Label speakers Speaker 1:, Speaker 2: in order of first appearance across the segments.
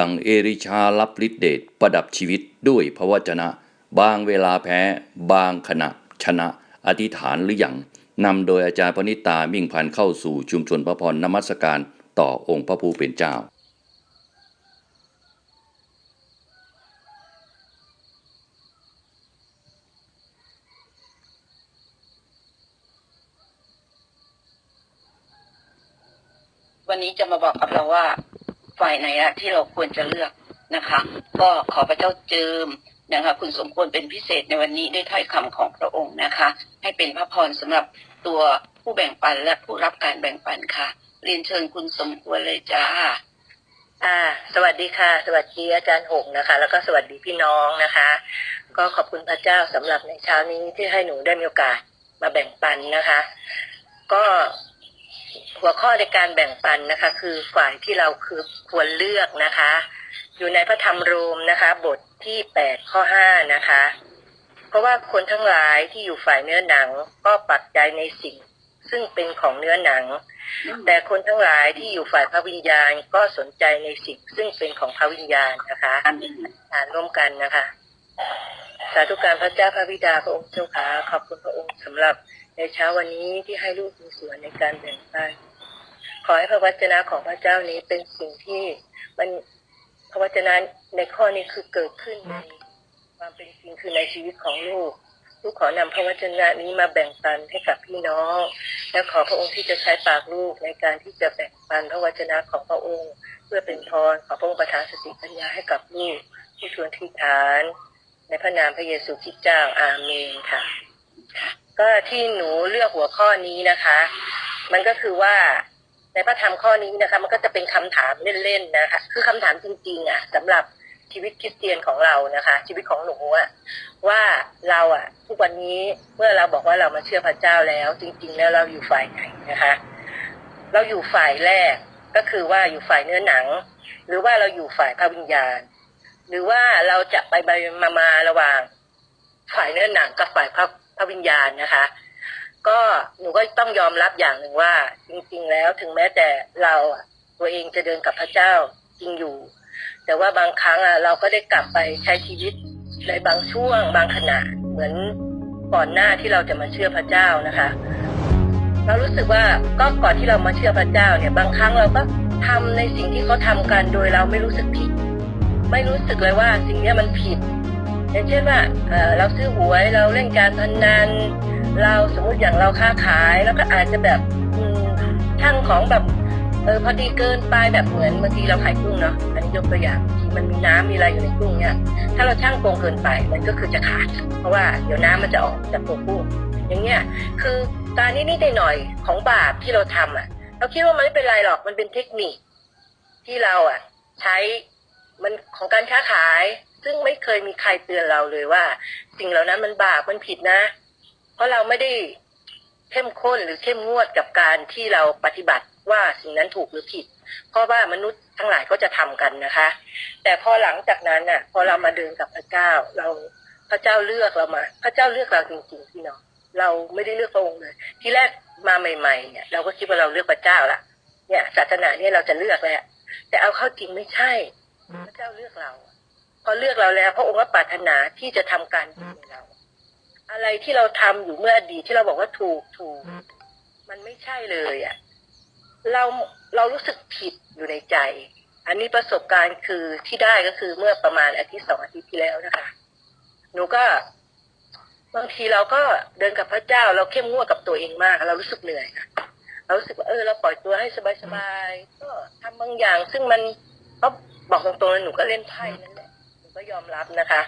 Speaker 1: ดังเอริชารับฤทธิเดชประดับชีวิตด้วยพระวจนะ บางเวลาแพ้ บางขณะชนะ อธิษฐานหรืออยังนำโดยอาจารย์พนิตามิ่งพันเข้าสู่ชุมชนพระพรนมัสการต่อองค์พระผู้เป็นเจ้า
Speaker 2: วันนี้จะมาบอกกับเราว่า ฝ่ายไหนอะที่เราควรจะเลือกนะคะ ก็ขอพระเจ้าเจิมนะคะ คุณสมควรเป็นพิเศษในวันนี้ด้วยถ้อยคำของพระองค์นะคะ ให้เป็นพระพรสำหรับตัวผู้แบ่งปันและผู้รับการแบ่งปันค่ะ เรียนเชิญคุณสมควรเลยจ้า
Speaker 3: อ่า สวัสดีค่ะ สวัสดีอาจารย์หงนะคะ แล้วก็สวัสดีพี่น้องนะคะ ก็ขอบคุณพระเจ้าสำหรับในเช้านี้ที่ให้หนูได้มีโอกาสมาแบ่งปันนะคะ ก็ หัวข้อในการแบ่งปันนะคะ คือฝ่ายที่เราคือควรเลือกนะคะ อยู่ในพระธรรมโรมนะคะ บทที่แปดข้อห้านะคะ เพราะว่าคนทั้งหลายที่อยู่ฝ่ายเนื้อหนังก็ปักใจในสิ่ง ซึ่งเป็นของเนื้อหนัง แต่คนทั้งหลายที่อยู่ฝ่ายพระวิญญาณก็สนใจในสิ่ง ซึ่งเป็นของพระวิญญาณนะคะอ่านร่วมกันนะคะ สาธุการพระเจ้าพระบิดาพระองค์เจ้าขาขอบคุณพระองค์สำหรับ ในเช้าวันนี้ที่ให้ลูกมีส่วนในการแบ่งปันขอให้พระวจนะของพระเจ้านี้เป็นสิ่งที่มันพระวจนะในข้อนี้คือเกิดขึ้นในความเป็นจริงคือในชีวิตของลูก ลูกขอนำพระวจนะนี้มาแบ่งปันให้กับพี่น้อง และขอพระองค์ที่จะใช้ปากลูกในการที่จะแบ่งปันพระวจนะของพระองค์ เพื่อเป็นพรขอพระองค์ประทานสติปัญญาให้กับลูกที่ชวนที่ฐาน ในพระนามพระเยซูคริสต์เจ้าอาเมนค่ะ ก็ที่หนูเลือกหัวข้อนี้นะคะ มันก็คือว่าในพระธรรมข้อนี้นะคะ มันก็จะเป็นคำถามเล่นๆนะคะ คือคำถามจริงๆอะสำหรับชีวิตคริสเตียนของเรานะคะ ชีวิตของหนูอะว่าเราอะ ทุกวันนี้เมื่อเราบอกว่าเรามาเชื่อพระเจ้าแล้ว จริง ๆ แล้วเราอยู่ฝ่ายไหนนะคะ เราอยู่ฝ่ายแรกก็คือว่าอยู่ฝ่ายเนื้อหนัง หรือว่าเราอยู่ฝ่ายพระวิญญาณ หรือว่าเราจะไปไปมามาระหว่าง ฝ่ายเนื้อหนังกับฝ่ายพระ ระวิญญาณนะคะ ก็หนูก็ต้องยอมรับอย่างหนึ่งว่า จริง ๆ แล้วถึงแม้แต่เราตัวเองจะเดินกับพระเจ้าจริงอยู่ แต่ว่าบางครั้งอะเราก็ได้กลับไปใช้ชีวิตในบางช่วงบางขณะเหมือนก่อนหน้าที่เราจะมาเชื่อพระเจ้านะคะ เรารู้สึกว่าก็ก่อนที่เรามาเชื่อพระเจ้าเนี่ยบางครั้งเราก็ทำในสิ่งที่เขาทำกันโดยเราไม่รู้สึกผิด ไม่รู้สึกเลยว่าสิ่งนี้มันผิด อย่างเช่นว่าเราซื้อหวยเราเล่นการพนันเราสมมติอย่างเราค้าขายแล้วก็อาจจะแบบช่างของแบบเออพอดีเกินไปแบบเหมือนบางทีเราขายกุ้งเนาะอันนี้ยกตัวอย่างที่มันมีน้ำมีอะไรอยู่ในกุ้งเนี่ยถ้าเราช่างโกงเกินไปมันก็คือจะขาด เพราะว่าเดี๋ยวน้ำมันจะออกจากตัวกุ้งอย่างเงี้ยคือการนิดหน่อยของบาปที่เราทำอะ เราคิดว่ามันไม่เป็นไรหรอกมันเป็นเทคนิคที่เราอะ ใช้มันของการค้าขาย ซึ่งไม่เคยมีใครเตือนเราเลยว่า สิ่งเหล่านั้นมันบาปมันผิดนะ เพราะเราไม่ได้เข้มข้นหรือเข้มงวดกับการที่เราปฏิบัติว่าสิ่งนั้นถูกหรือผิด เพราะว่ามนุษย์ทั้งหลายก็จะทำกันนะคะ แต่พอหลังจากนั้นน่ะ พอเรามาเดินกับพระเจ้า เราพระเจ้าเลือกเรามา พระเจ้าเลือกเราจริงๆพี่น้องเราไม่ได้เลือกพระองค์เลย ที่แรกมาใหม่ ๆ เนี่ย เราก็คิดว่าเราเลือกพระเจ้าละเนี่ยศาสนาเนี่ยเราจะเลือกแหละแต่เอาเข้าจริงไม่ใช่ พระเจ้าเลือกเรา พอเลือกเราแล้ว พระองค์ก็ปรารถนาที่จะทำการดีในเรา อะไรที่เราทำอยู่เมื่ออดีตที่เราบอกว่าถูกถูก มันไม่ใช่เลยอะ เราเรารู้สึกผิดอยู่ในใจ อันนี้ประสบการณ์คือที่ได้ก็คือเมื่อประมาณอาทิตย์สองอาทิตย์ที่แล้วนะคะ หนูก็บางทีเราก็เดินกับพระเจ้า เราเข้มงวดกับตัวเองมาก เรารู้สึกเหนื่อยนะเรารู้สึกว่าเออเราปล่อยตัวให้สบายๆก็ทำบางอย่าง ซึ่งมันก็บอกตรงๆเลยหนูก็เล่นไพ่นั่นแหละหนู ก็ยอมรับนะคะ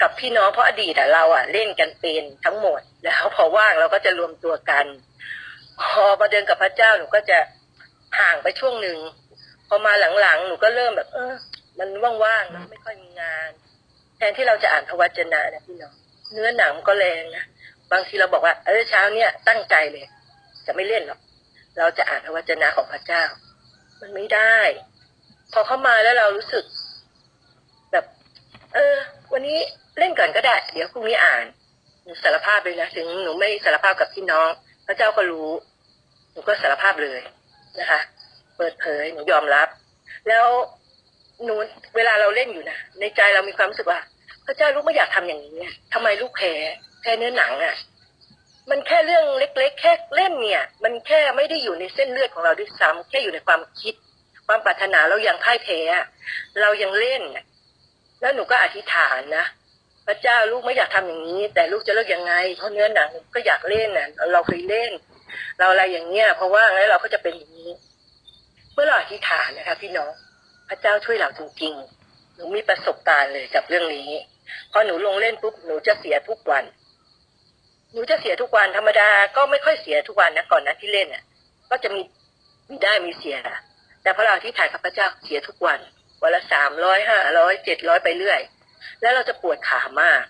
Speaker 3: กับพี่น้องเพราะอดีตอะเราอะเล่นกันเป็นทั้งหมด แล้วพอว่างเราก็จะรวมตัวกัน พอมาเดินกับพระเจ้าหนูก็จะห่างไปช่วงหนึ่งพอมาหลังๆหนูก็เริ่มแบบ เออ มันว่างๆนะไม่ค่อยมีงาน แทนที่เราจะอ่านพระวจนะนะพี่น้องเนื้อหนังก็แรงนะบางทีเราบอกว่าเออเช้าเนี่ยตั้งใจเลย จะไม่เล่นหรอกเราจะอ่านพระวจนะของพระเจ้า มันไม่ได้ พอเข้ามาแล้วเรารู้สึก แบบ เออ วันนี้เล่นก่อนก็ได้ เดี๋ยวพรุ่งนี้อ่านหนูสารภาพเลยนะถึงหนูไม่สารภาพกับพี่น้อง พระเจ้าก็รู้ หนูก็สารภาพเลยนะคะ เปิดเผยหนูยอมรับ แล้วหนูเวลาเราเล่นอยู่นะในใจเรามีความรู้สึกว่า พระเจ้าลูกไม่อยากทำอย่างนี้อะทำไมลูกแพ้แพ้เนื้อหนังอะมันแค่เรื่องเล็ก ๆ แค่เล่นเนี่ย มันแค่ไม่ได้อยู่ในเส้นเลือดของเราด้วยซ้ำแค่อยู่ในความคิด ความปรารถนาเรายังพ่ายแพ้เรายังเล่น แล้วหนูก็อธิษฐานนะพระเจ้าลูกไม่อยากทำอย่างนี้ แต่ลูกจะเลิกยังไง เพราะเนื้อหนังก็อยากเล่นน่ะ เราเคยเล่น เราอะไรอย่างเงี้ยเพราะว่างั้นเราก็จะเป็นอย่างนี้ เมื่อเราอธิษฐานนะคะ พี่น้องพระเจ้าช่วยเราจริงๆหนูมีประสบการณ์เลยกับเรื่องนี้พอหนูลงเล่นปุ๊บหนูจะเสียทุกวัน หนูจะเสียทุกวันธรรมดาก็ไม่ค่อยเสียทุกวันนะก่อนนะที่เล่นอะ ก็จะมีมีได้มีเสียแต่พอเราอธิษฐานกับพระเจ้าเสียทุกวัน วันละสามร้อยห้าร้อยเจ็ดร้อยไปเรื่อย แล้วเราจะปวดขามาก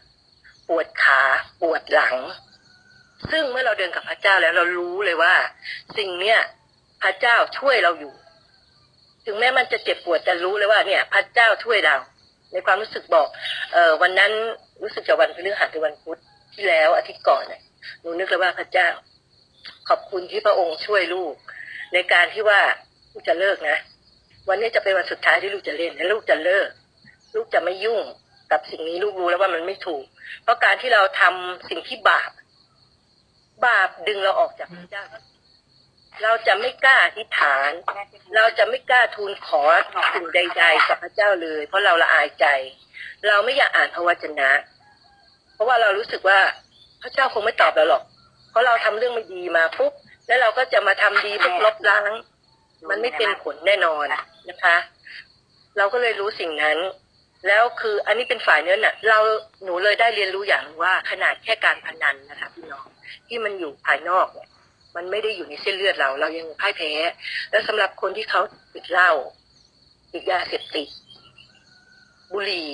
Speaker 3: ปวดขาปวดหลัง ซึ่งเมื่อเราเดินกับพระเจ้าแล้วเรารู้เลยว่า สิ่งเนี้ยพระเจ้าช่วยเราอยู่ ถึงแม้มันจะเจ็บปวดแต่รู้เลยว่าเนี่ย พระเจ้าช่วยเรา ในความรู้สึกบอก เออวันนั้นรู้สึกจะวันพฤหัสหรือวันพุธที่แล้วอาทิตย์ก่อนเนี่ยหนูนึกเลยว่าพระเจ้า ขอบคุณที่พระองค์ช่วยลูก ในการที่ว่าจะเลิกนะ วันนี้จะเป็นวันสุดท้ายที่ลูกจะเล่นและลูกจะเลิก ลูกจะไม่ยุ่งกับสิ่งนี้ลูกรู้แล้วว่ามันไม่ถูก เพราะการที่เราทำสิ่งที่บาป บาปดึงเราออกจากพระเจ้าเราจะไม่กล้าอธิษฐาน เราจะไม่กล้าทูลขอสิ่งใด ๆ กับพระเจ้าเลย เพราะเราละอายใจ เราไม่อยากอ่านพระวจนะ เพราะว่าเรารู้สึกว่าพระเจ้าคงไม่ตอบเราหรอก เพราะเราทำเรื่องไม่ดีมาปุ๊บแล้วเราก็จะมาทำดีปุ๊บลบล้าง มันไม่เป็นผลแน่นอนนะคะ เราก็เลยรู้สิ่งนั้น แล้วคืออันนี้เป็นฝ่ายเนื้อน่ะ เราหนูเลยได้เรียนรู้อย่างว่าขนาดแค่การพนันนะคะพี่น้องที่มันอยู่ภายนอกเนี่ยมันไม่ได้อยู่ในเส้นเลือดเรา เรายังพ่ายแพ้ แล้วสำหรับคนที่เขาติดเหล้าติดยาเสพติดบุหรี่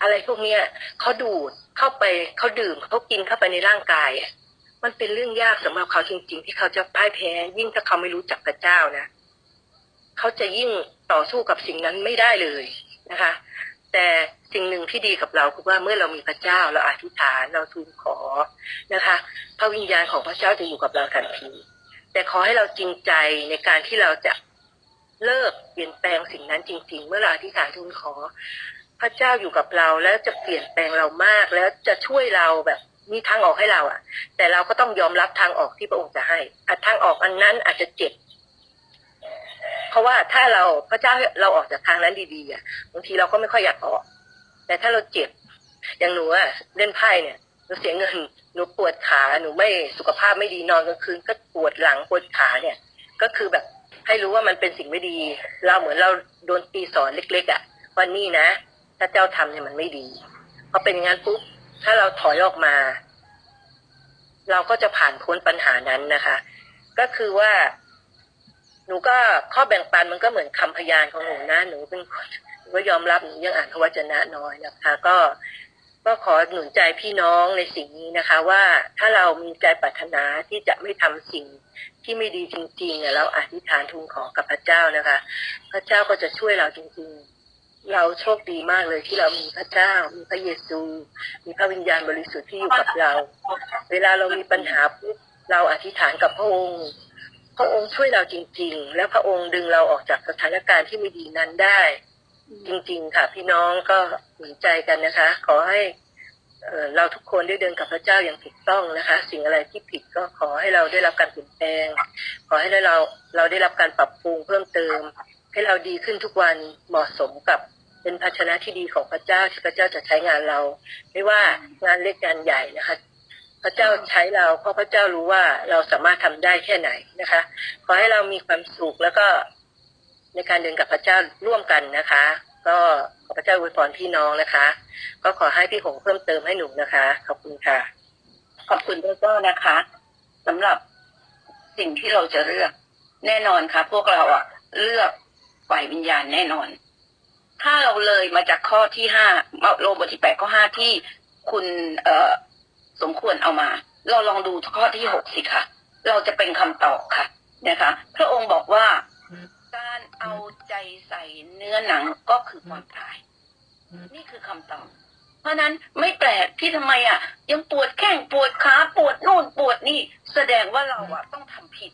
Speaker 3: อะไรพวกเนี้ยเขาดูดเข้าไปเขาดื่มเขากินเข้าไปในร่างกายอะ มันเป็นเรื่องยากสำหรับเขาจริง ๆ ที่เขาจะพ่ายแพ้ ยิ่งถ้าเขาไม่รู้จักพระเจ้านะเขาจะยิ่งต่อสู้กับสิ่งนั้นไม่ได้เลยนะคะ แต่สิ่งหนึ่งที่ดีกับเราคือว่าเมื่อเรามีพระเจ้าเราอธิษฐานเราทูลขอนะคะ พระวิญญาณของพระเจ้าจะอยู่กับเราทันทีแต่ขอให้เราจริงใจในการที่เราจะเลิกเปลี่ยนแปลงสิ่งนั้นจริง ๆ เมื่อเราอธิษฐานทูลขอ พระเจ้าอยู่กับเราแล้วจะเปลี่ยนแปลงเรามากแล้วจะช่วยเราแบบ มีทางออกให้เราอะแต่เราก็ต้องยอมรับทางออกที่พระองค์จะให้อทางออกอันนั้นอาจจะเจ็บเพราะว่าถ้าเราพระเจ้าเราออกจากทางนั้นดีๆอะบางทีเราก็ไม่ค่อยอยากออก แต่ถ้าเราเจ็บ อย่างหนูอะเล่นไพ่เนี่ยหนูเสียเงินหนูปวดขาหนูไม่สุขภาพไม่ดีนอนกลางคืน ก็ปวดหลังปวดขาเนี่ย ก็คือแบบให้รู้ว่ามันเป็นสิ่งไม่ดี เราเหมือนเราโดนตีสอนเล็ก ๆอะว่านี่นะ ถ้าเจ้าทำเนี่ยมันไม่ดีพอเป็นอย่างนั้นปุ๊บ ถ้าเราถอยออกมา เราก็จะผ่านพ้นปัญหานั้นนะคะ ก็คือว่า หนูก็ข้อแบ่งปันมันก็เหมือนคำพยานของหนูนะหนูเป็นคนหนูก็ยอมรับหนูยังอ่านพระวจนะน้อยนะคะ ก็ก็ขอหนุนใจพี่น้องในสิ่งนี้นะคะ ว่าถ้าเรามีใจปรารถนาที่จะไม่ทำสิ่งที่ไม่ดีจริงๆเนี่ยเราอธิษฐานทูลขอกับพระเจ้านะคะ พระเจ้าก็จะช่วยเราจริง ๆ เราโชคดีมากเลยที่เรามีพระเจ้า มีพระเยซู มีพระวิญญาณบริสุทธิ์ที่อยู่กับเรา เวลาเรามีปัญหาปุ๊บเราอธิษฐานกับพระองค์ พระองค์ช่วยเราจริง ๆ และพระองค์ดึงเราออกจากสถานการณ์ที่ไม่ดีนั้นได้ จริง ๆ ค่ะ พี่น้องก็หนุนใจกันนะคะ ขอให้เอ่อเราทุกคนได้เดินกับพระเจ้าอย่างถูกต้องนะคะ สิ่งอะไรที่ผิดก็ขอให้เราได้รับการเปลี่ยนแปลง ขอให้เราเราได้รับการปรับปรุงเพิ่มเติม ให้เราดีขึ้นทุกวันเหมาะสมกับ เป็นภาชนะที่ดีของพระเจ้าที่พระเจ้าจะใช้งานเรา ไม่ว่างานเล็กงานใหญ่นะคะ พระเจ้าใช้เราเพราะพระเจ้ารู้ว่าเราสามารถทำได้แค่ไหนนะคะ ขอให้เรามีความสุขแล้วก็ในการเดินกับพระเจ้าร่วมกันนะคะ ก็ขอพระเจ้าอวยพรพี่น้องนะคะ ก็ขอให้พี่หงเพิ่มเติมให้หนูนะคะ ขอบคุณค่ะ
Speaker 2: ขอบคุณพระเจ้านะคะสำหรับสิ่งที่เราจะเลือกแน่นอนค่ะ พวกเราอะเลือกฝ่ายวิญญาณแน่นอน ถ้าเราเลยมาจากข้อที่ห้าโลบทที่แปดข้อห้าที่คุณเอ่อสมควรเอามา เราลองดูข้อที่หกสิค่ะ เราจะเป็นคำตอบค่ะ นะคะ พระองค์บอกว่าการเอาใจใส่เนื้อหนังก็คือความตาย นี่คือคำตอบ เพราะนั้นไม่แปลกที่ทำไมอะ ยังปวดแข้งปวดขาปวดนู่นปวดนี่ แสดงว่าเราอะต้องทำผิด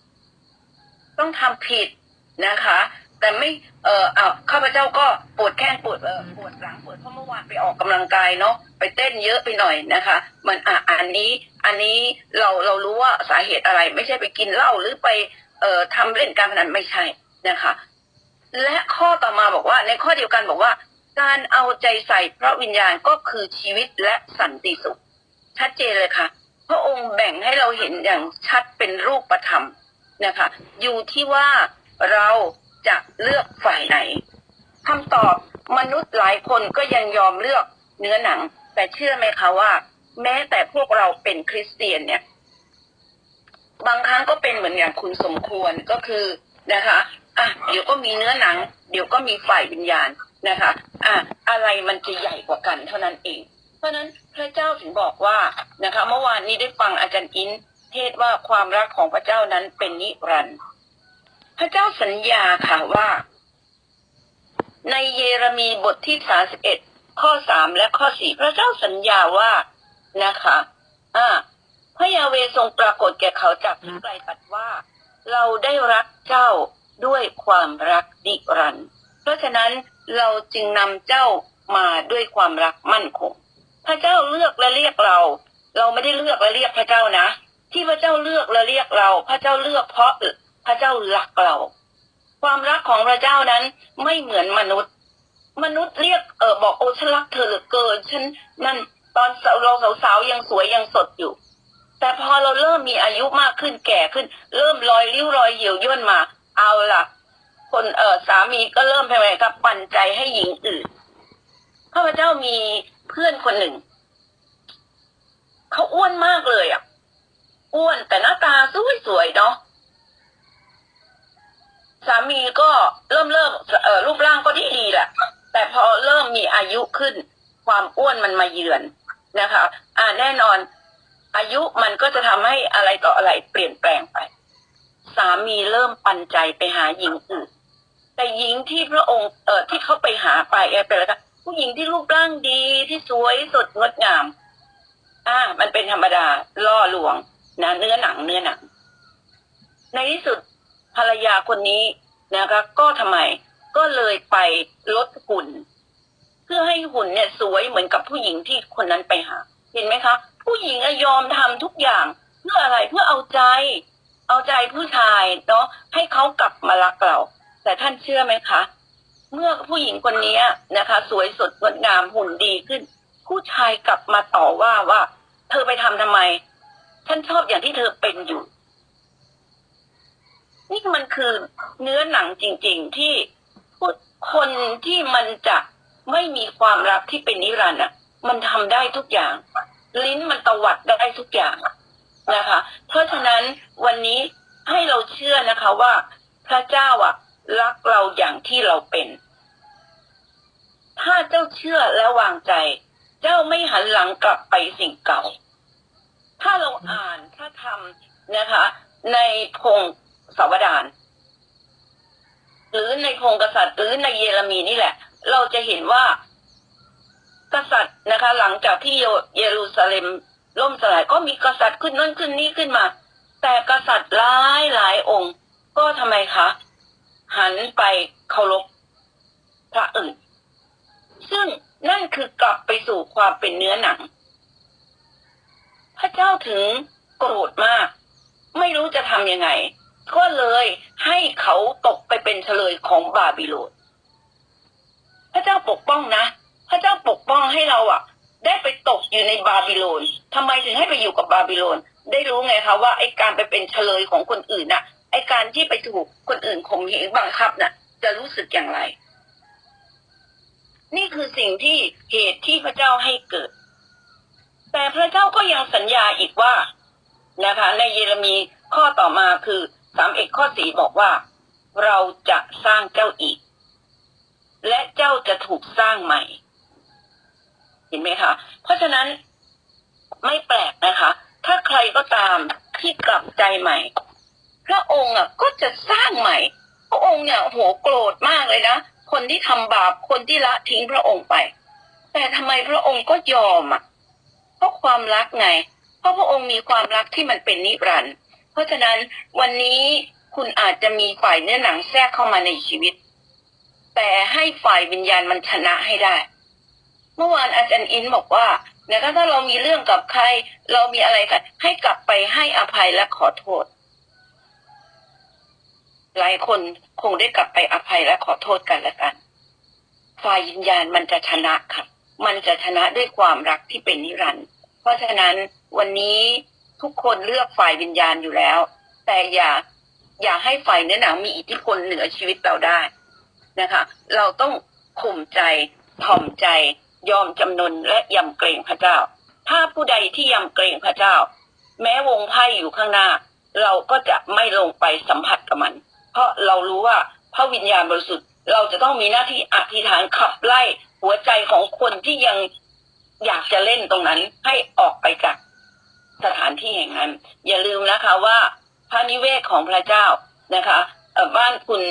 Speaker 2: ต้องทำผิดนะคะ แต่ไม่เออเอาข้าพเจ้าก็ปวดแข้งปวดเออปวดหลังปวดเพราะเมื่อวานไปออกกำลังกายเนาะไปเต้นเยอะไปหน่อยนะคะ มันอะอันนี้อันนี้เราเรารู้ว่าสาเหตุอะไร ไม่ใช่ไปกินเหล้าหรือไปเอ่อทำเล่นการพนันไม่ใช่นะคะ และข้อต่อมาบอกว่า ในข้อเดียวกันบอกว่า การเอาใจใส่พระวิญญาณก็คือชีวิตและสันติสุข ชัดเจนเลยค่ะ พระองค์แบ่งให้เราเห็นอย่างชัดเป็นรูปธรรมนะคะ อยู่ที่ว่าเรา จะเลือกฝ่ายไหนคำตอบมนุษย์หลายคนก็ยังยอมเลือกเนื้อหนัง แต่เชื่อไหมคะว่า แม้แต่พวกเราเป็นคริสเตียนเนี่ย บางครั้งก็เป็นเหมือนอย่างคุณสมควรก็คือนะคะอะเดี๋ยวก็มีเนื้อหนัง เดี๋ยวก็มีฝ่ายวิญญาณนะคะ อะอะไรมันจะใหญ่กว่ากันเท่านั้นเอง เพราะฉะนั้นพระเจ้าถึงบอกว่านะคะ เมื่อวานนี้ได้ฟังอาจารย์อินเทศว่าความรักของพระเจ้านั้นเป็นนิรันดร์ พระเจ้าสัญญาค่ะว่า ในเยเรมีบทที่สาสิบเอ็ดข้อสามและข้อสี่พระเจ้าสัญญาว่านะคะอ่าพระยาเวทรงปรากฏแก่เขาจากที่ไกลตัดว่า เราได้รักเจ้าด้วยความรักนิรัน เพราะฉะนั้นเราจึงนำเจ้ามาด้วยความรักมั่นคง พระเจ้าเลือกและเรียกเรา เราไม่ได้เลือกและเรียกพระเจ้านะ ที่พระเจ้าเลือกและเรียกเรา พระเจ้าเลือกเพราะ พระเจ้ารักเรา ความรักของพระเจ้านั้นไม่เหมือนมนุษย์ มนุษย์เรียกเออบอกโอ้ฉันรักเธอเหลือเกินฉันนั่นตอนเราสาวๆยังสวยยังสดอยู่ แต่พอเราเริ่มมีอายุมากขึ้นแก่ขึ้น เริ่มรอยริ้วรอยเหี่ยวย่นมา เอาล่ะ คนเออสามีก็เริ่มทำไมครับปั่นใจให้หญิงอื่นข้าพเจ้ามีเพื่อนคนหนึ่ง เขาอ้วนมากเลยอะ อ้วนแต่หน้าตาสวยๆเนาะ สามีก็เริ่มเริ่มเออรูปร่างก็ดีดีแหละ แต่พอเริ่มมีอายุขึ้น ความอ้วนมันมาเยือนนะคะ อ่าแน่นอน อายุมันก็จะทำให้อะไรต่ออะไรเปลี่ยนแปลงไป สามีเริ่มปันใจไปหาหญิงอื่น แต่หญิงที่พระองค์เออที่เขาไปหาไปเออเป็นอะไรกันผู้หญิงที่รูปร่างดีที่สวยสดงดงาม อ่า มันเป็นธรรมดาล่อลวงนะเนื้อหนังเนื้อหนัง ในที่สุด ภรรยาคนนี้นะคะ ก็ทำไมก็เลยไปลดหุ่น เพื่อให้หุ่นเนี่ยสวยเหมือนกับผู้หญิงที่คนนั้นไปหา เห็นไหมคะ ผู้หญิงอยอมทำทุกอย่างเพื่ออะไรเพื่อเอาใจ เอาใจผู้ชายเนาะให้เขากลับมารักเรา แต่ท่านเชื่อไหมคะ เมื่อผู้หญิงคนนี้นะคะ สวยสดงดงามหุ่นดีขึ้น ผู้ชายกลับมาต่อว่าว่า เธอไปทำทำไม ฉันชอบอย่างที่เธอเป็นอยู่ นี่มันคือเนื้อหนังจริง ๆ ที่คนที่มันจะไม่มีความรักที่เป็นนิรันดร์อะ มันทำได้ทุกอย่าง ลิ้นมันตวัดได้ทุกอย่างนะคะ เพราะฉะนั้นวันนี้ให้เราเชื่อนะคะว่า พระเจ้าอะ รักเราอย่างที่เราเป็น ถ้าเจ้าเชื่อและวางใจ เจ้าไม่หันหลังกลับไปสิ่งเก่า ถ้าเราอ่านพระธรรมนะคะ ในพง ศาวดารหรือในพงกษัตริย์หรือในเยเรมีนี่แหละ เราจะเห็นว่า กษัตริย์นะคะ หลังจากที่เยรูซาเล็มล่มสลายก็มีกษัตริย์ขึ้นนั่นขึ้นนี่ขึ้นมา แต่กษัตริย์หลายหลายองค์ ก็ทำไมคะหันไปเคารพพระอื่น ซึ่งนั่นคือกลับไปสู่ความเป็นเนื้อหนัง พระเจ้าถึงโกรธมาก ไม่รู้จะทำยังไง ก็เลยให้เขาตกไปเป็นเฉลยของบาบิโลนพระเจ้าปกป้องนะ พระเจ้าปกป้องให้เราอะได้ไปตกอยู่ในบาบิโลนทำไมถึงให้ไปอยู่กับบาบิโลน ได้รู้ไงคะว่าไอการไปเป็นเฉลยของคนอื่นน่ะ ไอการที่ไปถูกคนอื่นข่มเหงบังคับน่ะ จะรู้สึกอย่างไร นี่คือสิ่งที่เหตุที่พระเจ้าให้เกิด แต่พระเจ้าก็ยังสัญญาอีกว่านะคะ ในเยเรมีข้อต่อมาคือ สามเอกข้อสี่บอกว่า เราจะสร้างเจ้าอีก และเจ้าจะถูกสร้างใหม่ เห็นไหมคะ เพราะฉะนั้นไม่แปลกนะคะ ถ้าใครก็ตามที่กลับใจใหม่ พระองค์อะก็จะสร้างใหม่ พระองค์เนี่ยโหโกรธมากเลยนะคนที่ทำบาปคนที่ละทิ้งพระองค์ไป แต่ทำไมพระองค์ก็ยอมอะเพราะความรักไง เพราะพระองค์มีความรักที่มันเป็นนิรันดร์ เพราะฉะนั้นวันนี้คุณอาจจะมีฝ่ายเนื้อหนังแทรกเข้ามาในชีวิต แต่ให้ฝ่ายวิญญาณมันชนะให้ได้ เมื่อวานอาจารย์อินบอกว่าเนี่ยถ้าเรามีเรื่องกับใคร เรามีอะไรกัน ให้กลับไปให้อภัยและขอโทษ หลายคนคงได้กลับไปอภัยและขอโทษกันละกัน ฝ่ายวิญญาณมันจะชนะค่ะ มันจะชนะด้วยความรักที่เป็นนิรันดร์เพราะฉะนั้นวันนี้ ทุกคนเลือกฝ่ายวิญญาณอยู่แล้ว แต่อย่าอย่าให้ฝ่ายเนื้อหนังมีอิทธิพลเหนือชีวิตเราได้นะคะ เราต้องข่มใจถ่อมใจ ยอมจำนนและยำเกรงพระเจ้า ถ้าผู้ใดที่ยำเกรงพระเจ้า แม้วงไพ่อยู่ข้างหน้า เราก็จะไม่ลงไปสัมผัสกับมัน เพราะเรารู้ว่าพระวิญญาณบริสุทธิ์ เราจะต้องมีหน้าที่อธิษฐานขับไล่หัวใจของคนที่ยังอยากจะเล่นตรงนั้นให้ออกไปจาก สถานที่แห่งนั้น อย่าลืมนะคะว่าพระนิเวศของพระเจ้านะคะบ้านคุณ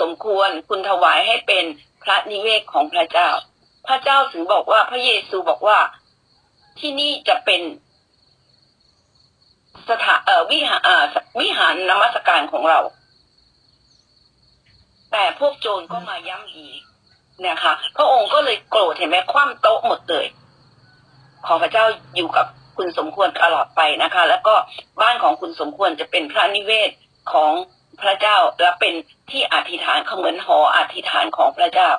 Speaker 2: สมควรคุณถวายให้เป็นพระนิเวศของพระเจ้า พระเจ้าถึงบอกว่าพระเยซูบอกว่าที่นี่จะเป็นสถานวิหารวิหารนมัสการของเรา แต่พวกโจรก็มาย่ำยีนะคะ พระองค์ก็เลยโกรธเห็นไหมคว่ำโต๊ะหมดเลย ขอพระเจ้าอยู่กับ คุณสมควรตลอดไปนะคะ แล้วก็บ้านของคุณสมควรจะเป็นพระนิเวศของพระเจ้าและเป็นที่อธิษฐานเหมือนหออธิษฐานของพระเจ้า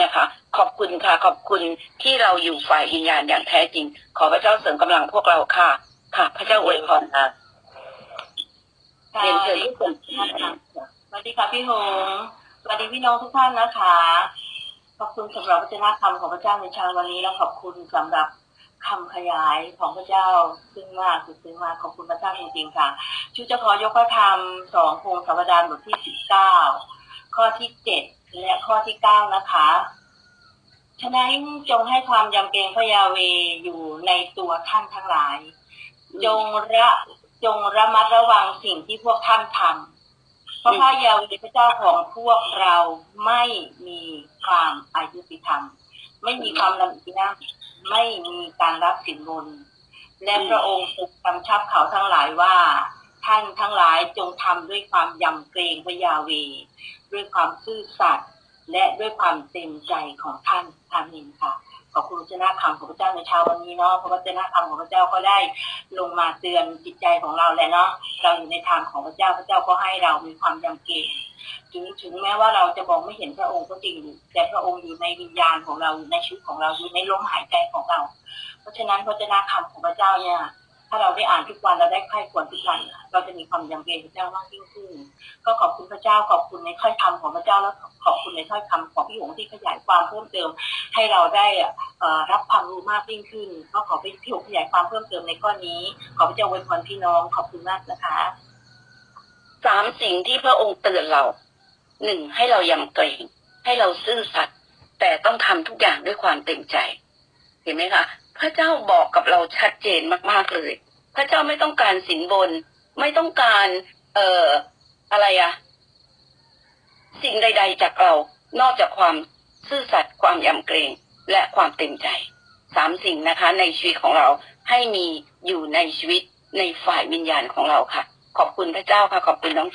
Speaker 2: นะคะ ขอบคุณค่ะขอบคุณที่เราอยู่ฝ่ายวิญญาณอย่างแท้จริง ขอพระเจ้าเสริมกำลังพวกเราค่ะ ค่ะ พระเจ้าอวยพรค่ะเรียนเชิญทุกคน
Speaker 4: สวัสดีค่ะพี่หงส์สวัสดีพี่น้องทุกท่านนะคะ ขอบคุณสำหรับพระเจ้าคำของพระเจ้าในเช้าวันนี้และขอบคุณสำหรับ คำขยายของพระเจ้าซึ่งมากสุดซึ้งมากขอบคุณพระเจ้าจริงๆค่ะชุดจะขอยกพระธรรมสองพงศาวดารบทที่สิบเก้าข้อที่เจ็ดและข้อที่เก้านะคะฉะนั้นจงให้ความยำเกรงพระยาเวอยู่ในตัวท่านทั้งหลาย จงระจงระมัดระวังสิ่งที่พวกท่านทำเพราะพระยาเวพระเจ้าของพวกเราไม่มีความอายุติธรรม ไม่มีความลำเอียง ไม่มีการรับสินบน และพระองค์ทรงกำชับเขาทั้งหลายว่า ท่านทั้งหลายจงทำด้วยความยำเกรงพระยาเว ด้วยความซื่อสัตย์ และด้วยความเต็มใจของท่านอาเมนค่ะขอบคุณพระเจ้าคำของพระเจ้าในเช้าวันนี้เนาะเพราะว่าเจ้าคำของพระเจ้าก็ได้ลงมาเตือนจิตใจของเราแหละเนาะเราอยู่ในทางของพระเจ้าพระเจ้าก็ให้เรามีความยำเกรงถึงถึงแม้ว่าเราจะมองไม่เห็นพระองค์ก็จริงแต่พระองค์อยู่ในวิญญาณของเราอยู่ในชีวิตของเราอยู่ในลมหายใจของเรา เพราะฉะนั้นพระเจ้าคำของพระเจ้าเนี่ย ถ้าเราได้อ่านทุกวันเราได้ใคร่ควรทุกวัน เราจะมีความยำเกรงพระเจ้ามากยิ่งขึ้น ก็ขอบคุณพระเจ้าขอบคุณในถ้อยคำของพระเจ้าและขอบคุณในถ้อยคำของพี่หงที่ขยายความเพิ่มเติม ให้เราได้อ่อรับความรู้มากยิ่งขึ้น ก็ขอพี่พี่หงขยายความเพิ่มเติมในข้อนี้ ขอพระเจ้าอวยพรพี่น้องขอบคุณมากนะคะ
Speaker 2: สามสิ่งที่พระองค์เตือนเราหนึ่งให้เรายำเกรงให้เราซื่อสัตย์แต่ต้องทำทุกอย่างด้วยความเต็มใจ เห็นไหมคะ พระเจ้าบอกกับเราชัดเจนมาก ๆเลย พระเจ้าไม่ต้องการสินบน ไม่ต้องการ เอ่ออะไรอะสิ่งใด ๆ จากเรา นอกจากความซื่อสัตย์ความยำเกรงและความเต็มใจสามสิ่งนะคะ ในชีวิตของเราให้มีอยู่ในชีวิตในฝ่ายวิญญาณของเราค่ะ ขอบคุณพระเจ้าค่ะ ขอบคุณน้อง